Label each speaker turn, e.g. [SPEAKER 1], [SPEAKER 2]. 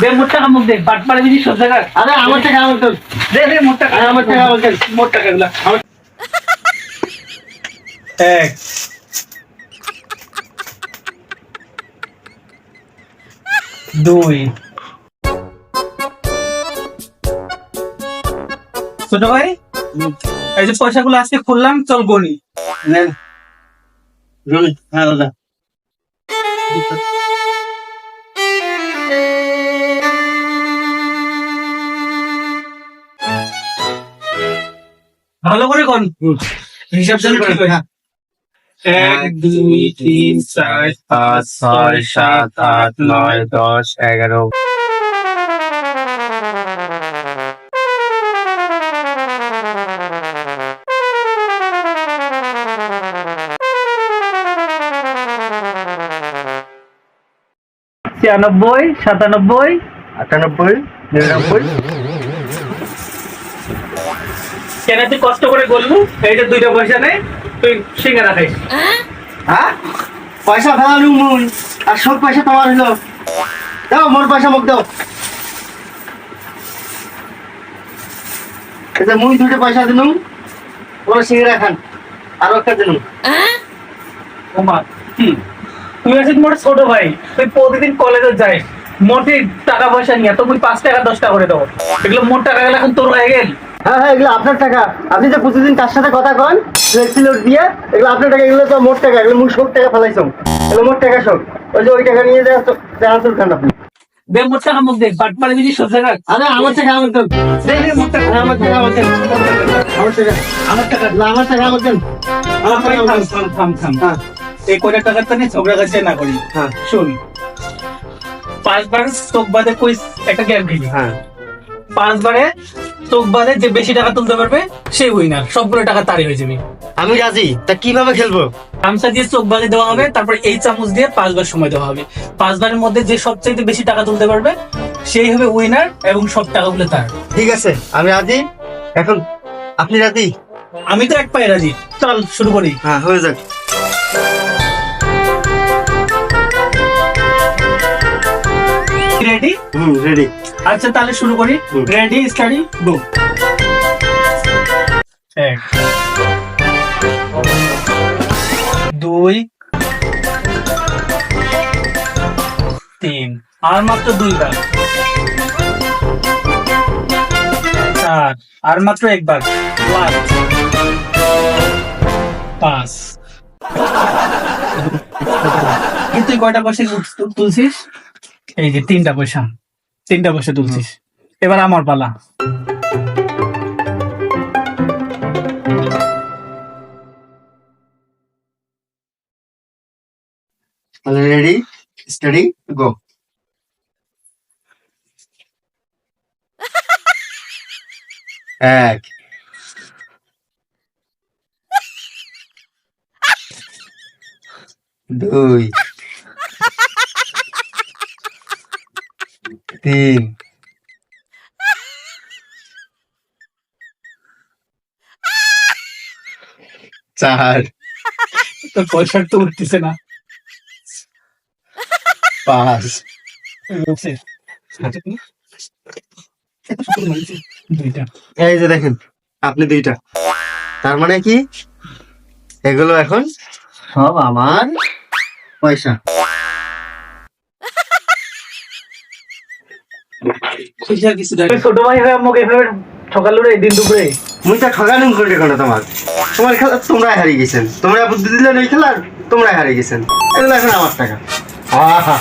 [SPEAKER 1] দে মোট টাকা মুখ দে বাট পারে দিবি সব জায়গা
[SPEAKER 2] আরে আমার টাকা আমার তো
[SPEAKER 1] দে দে মোট টাকা
[SPEAKER 2] আমার টাকা আমার তো
[SPEAKER 1] মোট টাকা গুলা এক। দুই। ছোট ভাই এই যে পয়সাগুলো আজকে খুললাম চল গনি।
[SPEAKER 2] নেন হ্যাঁ দাদা।
[SPEAKER 1] ভালো করে কন। হিসাব জানি ঠিক হয় এক দুই তিন চার
[SPEAKER 3] পাঁচ ছয় সাত আট নয় দশ এগারো।
[SPEAKER 1] ছিয়ানব্বই সাতানব্বই
[SPEAKER 2] আটানব্বই নিরানব্বই।
[SPEAKER 1] কেন তুই কষ্ট করে বলব এইটা দুইটা পয়সা নেই তুই সিঙ্গারা খাইস।
[SPEAKER 2] হ্যাঁ? পয়সা ফেলালু মুই আর সব পয়সা তোমার হইল দাও মোর পয়সা মুখ দাও। এটা মুই দুটো পয়সা দিলুম ওরা সিঙ্গড়া খান আরও একটা দিলুম
[SPEAKER 1] ওমা তুই আছিস মোট ছোট ভাই তুই প্রতিদিন কলেজে যাই মোটে টাকা পয়সা নিয়ে তো তুই পাঁচ টাকা দশ টাকা করে দেবো। এগুলো মোট টাকা গেলে এখন তোর হয়ে গেল।
[SPEAKER 2] হ্যাঁ হ্যাঁ এগুলো আপনার টাকা। আপনি যে প্রতিদিন তার সাথে কথা কন ফ্লেক্সি লোড দিয়ে এগুলো আপনার টাকা এগুলো তো মোট টাকা এগুলো মুই সব টাকা ফেলাইছম এগুলো মোট টাকা সব। ওই যে ওই টাকা নিয়ে যা জানাতুল খান আপনি।
[SPEAKER 1] দে মোট টাকা মুখ দে বাট পারে দিবি সব জায়গা
[SPEAKER 2] আরে আমার টাকা আমার দেন
[SPEAKER 1] দে দে মোট টাকা।
[SPEAKER 2] আমার টাকা আমার দেন আমার টাকা
[SPEAKER 1] আমার টাকা।
[SPEAKER 2] না, আমার টাকা আমার দেন আমার টাকা
[SPEAKER 1] থাম থাম থাম থাম।
[SPEAKER 2] হ্যাঁ।
[SPEAKER 1] এই কয়টা টাকার তো নিয়ে ঝগড়া কাছে না করি।
[SPEAKER 2] হ্যাঁ।
[SPEAKER 1] শুন পাঁচবার চোখ বাদে কই একটা গ্যাপ দিবি
[SPEAKER 2] হ্যাঁ।
[SPEAKER 1] পাঁচবারে চোখ বাদে যে বেশি টাকা তুলতে পারবে সেই উইনার সবগুলো টাকা তারই হয়ে যাবে।
[SPEAKER 2] আমি রাজি। তা কীভাবে খেলব?
[SPEAKER 1] গামছা দিয়ে চোখ দেওয়া হবে তারপর এই চামচ দিয়ে পাঁচবার সময় দেওয়া হবে। পাঁচবারের মধ্যে যে সবচেয়ে বেশি টাকা তুলতে পারবে সেই হবে উইনার এবং সব টাকাগুলো তার।
[SPEAKER 2] ঠিক আছে আমি রাজি। এখন আপনি রাজি?
[SPEAKER 1] আমি তো এক পায়ে রাজি। চল শুরু করি।
[SPEAKER 2] হ্যাঁ হয়ে যাক। হুম রেডি
[SPEAKER 1] আচ্ছা তাহলে শুরু করি। রেডি স্টাডি গো এক দুই তিন আর মাত্র দুই বার চার আর মাত্র এক বার পাঁচ। তুই কয়টা পয়সা তুল- তুলছিস? এই যে তিনটা পয়সা তিনটা পয়সা তুলছিস। এবার আমার পালা।
[SPEAKER 2] রেডি স্টাডি গো এক। দুই। তিন চার
[SPEAKER 1] তোর পয়সা তো উঠতেছে না
[SPEAKER 2] পাঁচ
[SPEAKER 1] দুইটা
[SPEAKER 2] এই যে দেখেন আপনি দুইটা। তার মানে কি? এগুলো এখন সব আমার পয়সা।
[SPEAKER 1] খুঁজে কিছু ছোট ভাই হয়ে আমাকে এভাবে এই দিন দুপুরে।
[SPEAKER 2] মুই তা ঠগানুন করে কেন তোমার? তোমার খেলা তোমরাই হারিয়ে গেছেন। তোমরা বুদ্ধি দিলেন ওই খেলার তোমরাই হারিয়ে গেছেন। এগুলো এখন আমার টাকা। আহা